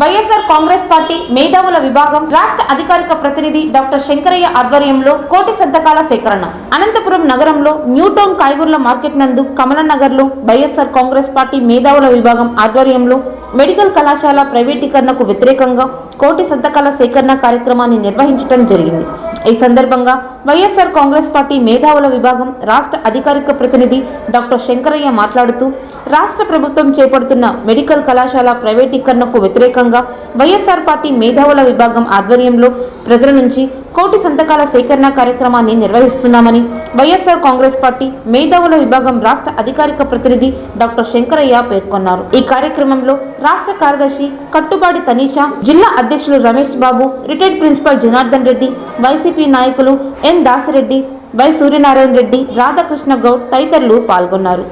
YSR Congress party మేధావుల విభాగం రాష్ట్ర అధికారిక ప్రతినిధి డాక్టర్ శంకరయ్య ఆధ్వర్యంలో కోటి సంతకాల సేకరణ. అనంతపురం నగరంలో న్యూటౌన్ కాయగూరల మార్కెట్ నందు కమలనగర్లో వైఎస్ఆర్ కాంగ్రెస్ పార్టీ మేధావుల విభాగం ఆధ్వర్యంలో మెడికల్ కళాశాల ప్రైవేటీకరణకు వ్యతిరేకంగా కోటి సంతకాల సేకరణ కార్యక్రమాన్ని నిర్వహించడం జరిగింది. ఈ సందర్భంగా వైఎస్ఆర్ కాంగ్రెస్ పార్టీ మేధావుల విభాగం రాష్ట్ర అధికారిక ప్రతినిధి డాక్టర్ శంకరయ్య మాట్లాడుతూ రాష్ట్ర ప్రభుత్వం చేపడుతున్న మెడికల్ కళాశాల ప్రైవేటీకరణకు వ్యతిరేకంగా వైఎస్ఆర్ పార్టీ మేధావుల విభాగం ఆధ్వర్యంలో ప్రజల నుంచి కోటి సంతకాల సేకరణ కార్యక్రమాన్ని నిర్వహిస్తున్నామని వైఎస్ఆర్ కాంగ్రెస్ పార్టీ మేధావుల విభాగం రాష్ట్ర అధికారిక ప్రతినిధి డాక్టర్ శంకరయ్య పేర్కొన్నారు. ఈ కార్యక్రమంలో రాష్ట్ర కార్యదర్శి కట్టుబాటి తనీషా జిల్లా అధ్యక్షులు Ramesh Babu retired principal Janardhan Reddy YCP నాయకులు ఎన్ దాసిరెడ్డి వై సూర్యనారాయణ రెడ్డి రాధాకృష్ణ గౌడ్ తదితరులు పాల్గొన్నారు.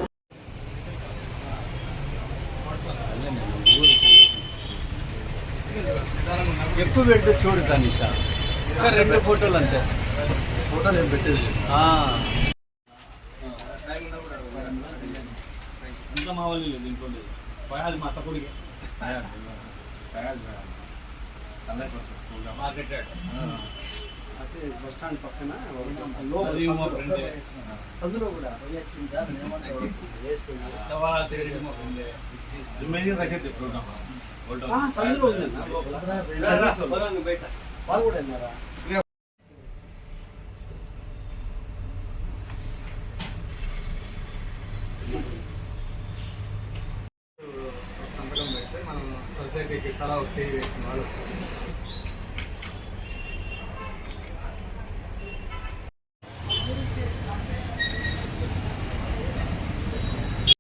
ఎక్కువ పెట్టు చూడు తనిషా ఇంకా రెండు ఫోటోలు అంతే ఫోటో నేను పెట్టేది. ఇంకా మా వాళ్ళు లేదు ఇంట్లో లేదు అది మా అత్త కొడుకే తయారు చేయాలి. తయారు చేయాలి. కన్నయ్య కోసం ప్రోగ్రామ్. మార్కెట్ బస్ స్టాండ్ పక్కన చదువులో కూడా సందులో ఉంది సర్వీస్ బయట. వాళ్ళు కూడా వెళ్ళారా? సంతకం పెడితే మనం సొసైటీకి తలా ఒకటి వేసిన వాళ్ళు